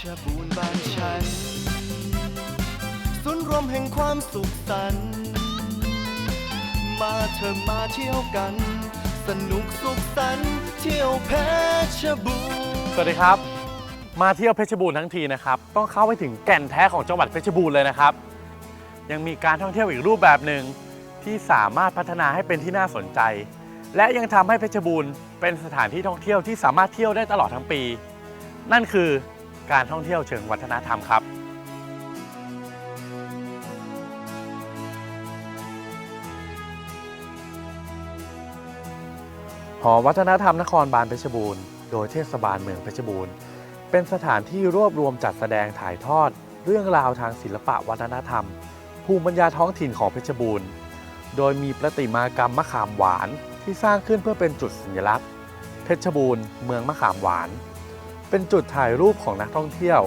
ชรบูรณ์บ้านฉันศูนย์รวมแห่งความสุขสันต์มาเธอมาเที่ยวกัน สนุกสุขสันต์เที่ยวเพชรบูรณ์สวัสดีครับ มาเที่ยวเพชรบูรณ์ทั้งทีนะครับ ต้องเข้าไปถึงแก่นแท้ของจังหวัดเพชรบูรณ์เลยนะครับ ยังมีการท่องเที่ยวอีกรูปแบบหนึ่งที่สามารถพัฒนาให้เป็นที่น่าสนใจ และยังทำให้เพชรบูรณ์เป็นสถานที่ท่องเที่ยวที่สามารถเที่ยวได้ตลอดทั้งปี นั่นคือ การท่องเที่ยวเชิงวัฒนธรรมครับหอวัฒนธรรมนครบาลเพชรบูรณ์โดยเทศบาลเมืองเพชรบูรณ์ เป็นสถานที่รวบรวมจัดแสดงถ่ายทอด เรื่องราวทางศิลปะวัฒนธรรม ภูมิปัญญาท้องถิ่นของเพชรบูรณ์ โดยมีประติมากรรมมะขามหวานที่สร้างขึ้นเพื่อเป็นจุดสัญลักษณ์ เพชรบูรณ์ เมืองมะขามหวาน เป็นจุดถ่ายรูปของนักท่องเที่ยว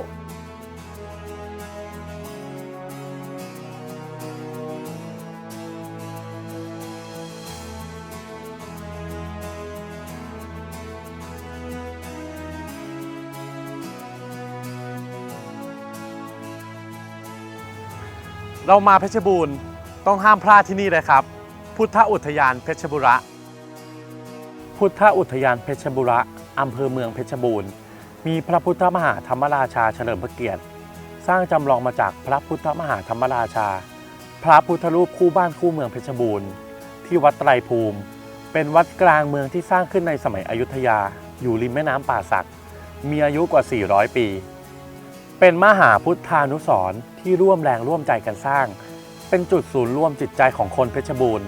เรามาเพชรบูรณ์ต้องห้ามพลาดที่นี่เลยครับ พุทธอุทยานเพชรบุระ พุทธอุทยานเพชรบุระอำเภอเมืองเพชรบูรณ์ มีพระพุทธมหาธรรมราชาเฉลิมพระเกียรติ สร้างจำลองมาจากพระพุทธมหาธรรมราชา พระพุทธรูปคู่บ้านคู่เมืองเพชรบูรณ์ที่วัดไตรภูมิ เป็นวัดกลางเมืองที่สร้างขึ้นในสมัยอยุธยา อยู่ริมแม่น้ำป่าสัก มีอายุกว่า 400 ปี เป็นมหาพุทธานุสรณ์ที่ร่วมแรงร่วมใจกันสร้าง เป็นจุดศูนย์ร่วมจิตใจของคนเพชรบูรณ์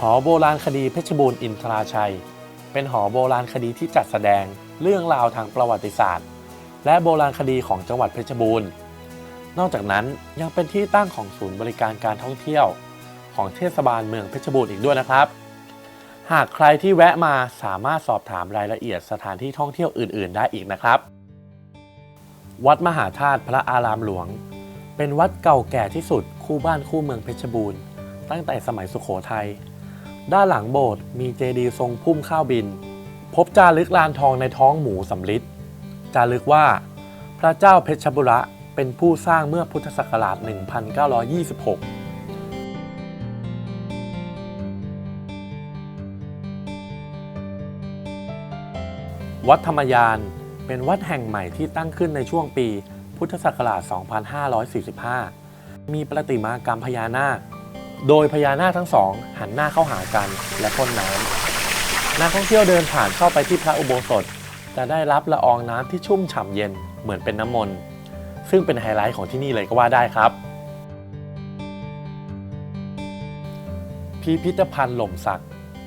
หอโบราณคดีเพชรบูรณ์อินทราชัย เป็นหอโบราณคดีที่จัดแสดงเรื่องราวทางประวัติศาสตร์ และโบราณคดีของจังหวัดเพชรบูรณ์ นอกจากนั้นยังเป็นที่ตั้งของศูนย์บริการการท่องเที่ยวของเทศบาลเมืองเพชรบูรณ์อีกด้วยนะครับ หากใครที่แวะมาสามารถสอบถามรายละเอียดสถานที่ท่องเที่ยวอื่น ๆ ได้อีกนะครับ วัดมหาธาตุพระอารามหลวง เป็นวัดเก่าแก่ที่สุดคู่บ้านคู่เมืองเพชรบูรณ์ ตั้งแต่สมัยสุขโขทัย ด้านหลังโบสถ์มีเจดีย์ทรงพุ่มข้าวบิน พบจารึกลานทองในท้องหมูสำลิดจารึกว่า พระเจ้าเพชรบุระเป็นผู้สร้างเมื่อพุทธศักราช 1926วัดธรรมยานเป็นวัดแห่งใหม่ที่ตั้งขึ้นในช่วงปี พุทธศักราช 2545 มีประติมากรรมพญานาค โดยพญานาคทั้งสองหันหน้าเข้าหากันและพ่นน้ำนักท่องเที่ยวเดินผ่านเข้าไปที่พระอุโบสถ จะได้รับละอองน้ำที่ชุ่มฉ่ำเย็นเหมือนเป็นน้ำมนต์ซึ่งเป็นไฮไลท์ของที่นี่เลยก็ว่าได้ครับ พิพิธภัณฑ์หล่มสัก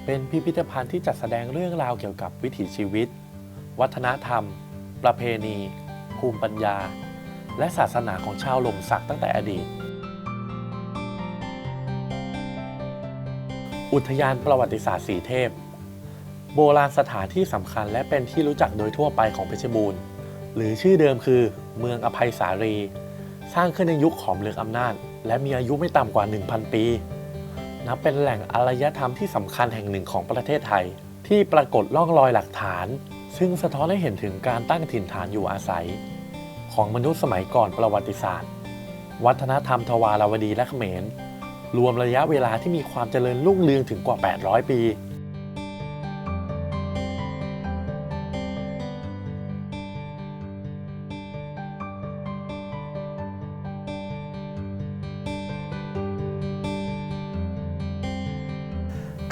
เป็นพิพิธภัณฑ์ที่จัดแสดงเรื่องราวเกี่ยวกับวิถีชีวิต วัฒนธรรม ประเพณี ภูมิปัญญา และศาสนาของชาวหล่มสักตั้งแต่อดีต อุทยานประวัติศาสตร์สีเทพ โบราณสถานที่สำคัญและเป็นที่รู้จักโดยทั่วไปของเพชรบูรณ์ หรือชื่อเดิมคือ เมืองอภัยสารี สร้างขึ้นในยุคขอมเลือกอำนาจ และมีอายุไม่ต่ำกว่า 1,000 ปี นับเป็นแหล่งอารยธรรมที่สำคัญแห่งหนึ่งของประเทศไทย ที่ปรากฏล่องรอยหลักฐาน ซึ่งสะท้อนให้เห็นถึงการตั้งถิ่นฐานอยู่อาศัย ของมนุษย์สมัยก่อนประวัติศาสตร์ วัฒนธรรมทวารวดีและเขมร รวมระยะเวลาที่มีความเจริญรุ่งเรืองถึงกว่า 800 ปี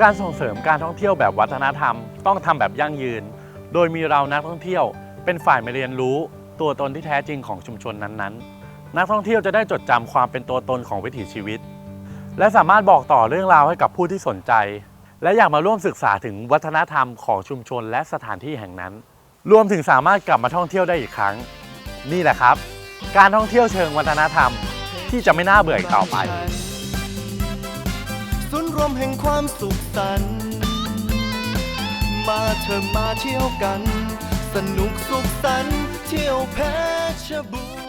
การส่งเสริมการท่องเที่ยวแบบวัฒนธรรม ต้องทำแบบยั่งยืน โดยมีเรานักท่องเที่ยว เป็นฝ่ายมาเรียนรู้ตัวตนที่แท้จริงของชุมชนนั้นๆ นักท่องเที่ยวจะได้จดจำความเป็นตัวตนของวิถีชีวิต และสามารถบอกต่อเรื่องราวให้กับผู้ที่สนใจ และอยากมาร่วมศึกษาถึงวัฒนธรรมของชุมชนและสถานที่แห่งนั้น รวมถึงสามารถกลับมาท่องเที่ยวได้อีกครั้ง นี่แหละครับ การท่องเที่ยวเชิงวัฒนธรรม ที่จะไม่น่าเบื่ออีกต่อไปศูนย์รวมแห่งความสุขสันต์มาเธอมาเที่ยวกัน สนุกสุขสันต์เที่ยวเพชรบูรณ์